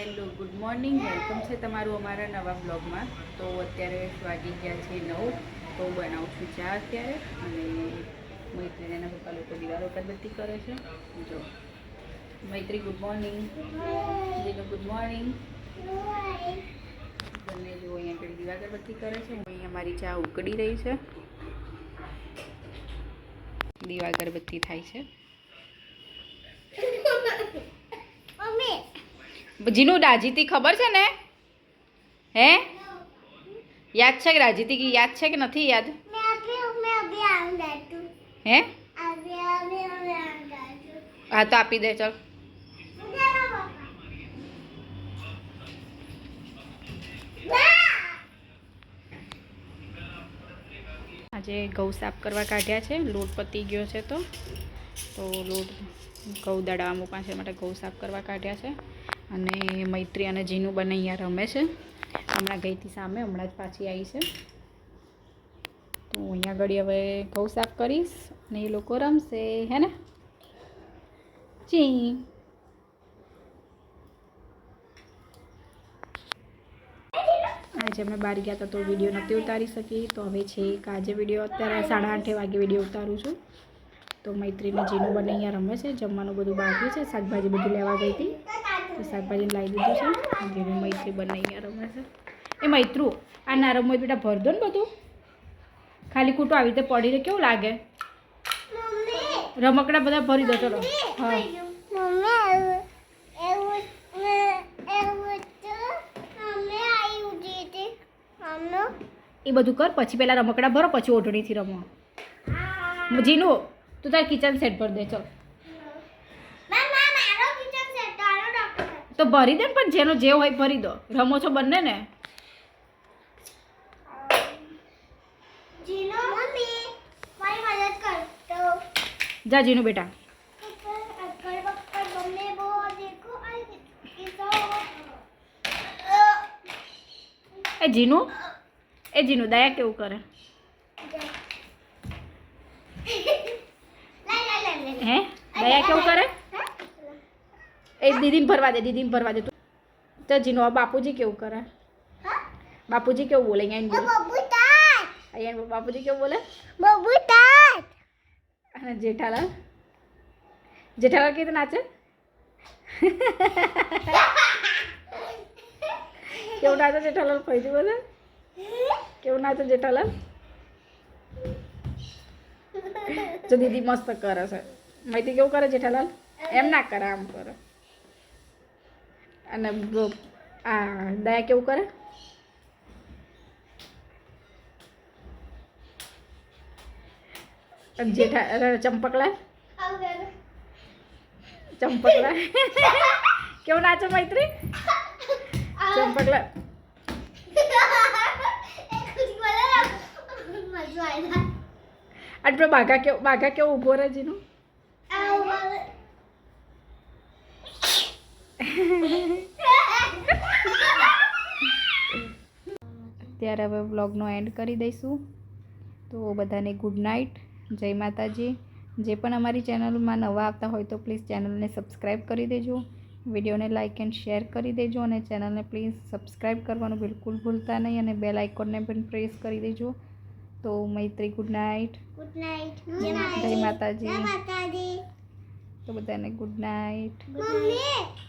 Hello, good morning. Welcome છે તમારું અમારા નવા બ્લોગમાં. તો અત્યારે વાગી ગયા છે નવ, તો બનાવું છું ચા અત્યારે. અને મૈત્રીને એના પપ્પા લોકો દિવાલો અગરબત્તી કરે છે. જો. Maitri, good morning. જીનો good morning. બંને જો અહીંયા આગળ દીવા અગરબત્તી કરે છે. અહીંયા મારી ચા ઉકળી રહી છે. દીવા અગરબત્તી થાય છે. જીનું રાજીતી ખબર છે ને? હે? યાદ છે કે રાજીતી કી? યાદ છે કે નથી યાદ? હે? હા, તો આપી દે, ચલ. આજે ઘઉં સાફ કરવા કાઢ્યા છે. લોટ પતી ગયો છે તો. તો લોટ ઘઉં દડાવા મૂકવા છે. માટે ઘઉં સાફ કરવા કાઢ્યા છે. અને મૈત્રી અને જીનું બંને અહીંયા રમે છે. હમણાં ગઈથી સામે, હમણાં જ પાછી આવી છે. તો હું અહીંયા ઘડી હવે ઘઉં સાફ કરીશ અને એ લોકો રમશે, હે ને? ચી આજે અમે બહાર ગયા હતા તો વીડિયો નથી ઉતારી શકી. તો હવે છે આજે વીડિયો, અત્યારે સાડા આઠે વાગે વીડિયો ઉતારું છું. તો મૈત્રીને જીનું બંને અહીંયા રમે છે, જમવાનું બધું બાકી છે, શાકભાજી બધું લેવા ગઈ હતી. તો શાકભાજી લાવી દીધું છે. જીનું મૈત્રી બંને અહીંયા રમે છે. એ મૈત્રું આ ના રમવું હોય બેટા ભર દો ને બધું. ખાલી ખોટું આવી રીતે પડીને કેવું લાગે? રમકડા બધા ભરી દો ચલો. હા. એ બધું કર પછી પહેલાં રમકડા ભરો પછી ઓઢણીથી રમો જીનું તું તાર કિચન સેટ પર દે ચલ. તો ભરી દે ને પણ જેનો જે હોય ભરી દો. રમો છો બંને ને જા જીનું બેટા. એ જીનું? એ જીનું દયા કેવું કરે? હે? દયા કેવું કરે? એ દીદીને ભરવા દે દીદીને ભરવા દે તું તો જીનું આ બાપુજી કેવું કરે બાપુજી કેવું બોલે અહીંયા બોલે અહીંયા બાપુજી કેવું બોલે અને જેઠાલાલ જેઠાલાલ કેવી રીતે નાચે કેવું નાચે જેઠાલાલ ફરીથી બોલે કેવું નાચે જેઠાલાલ જો દીદી મસ્ત કરે છે માહિતી કેવું કરે જેઠાલાલ એમ ના કરે આમ કરે અને આ દયા કેવું કરે? અને જેઠા ચંપકલાલ? ચંપકલાલ. કેવું નાચો મૈત્રી? ચંપકલાલ. આટલો બાઘા કેવો બાઘા કેવો ઊભો રહે જીનું? ત્યારે હવે વ્લોગનો એન્ડ કરી દઈશું. તો બધાને ગુડ નાઇટ. જય માતાજી. જે પણ અમારી ચેનલમાં નવા આવતા હોય તો પ્લીઝ ચેનલને સબસ્ક્રાઈબ કરી દેજો. વિડીયોને લાઇક એન્ડ શેર કરી દેજો અને ચેનલને પ્લીઝ સબસ્ક્રાઈબ કરવાનું બિલકુલ ભૂલતા નહીં અને બેલ આઇકોનને પણ પ્રેસ કરી દેજો. તો Maitri good night. Good night. જય માતાજી. માતાજી. તો બધાને ગુડ નાઇટ. મમ્મી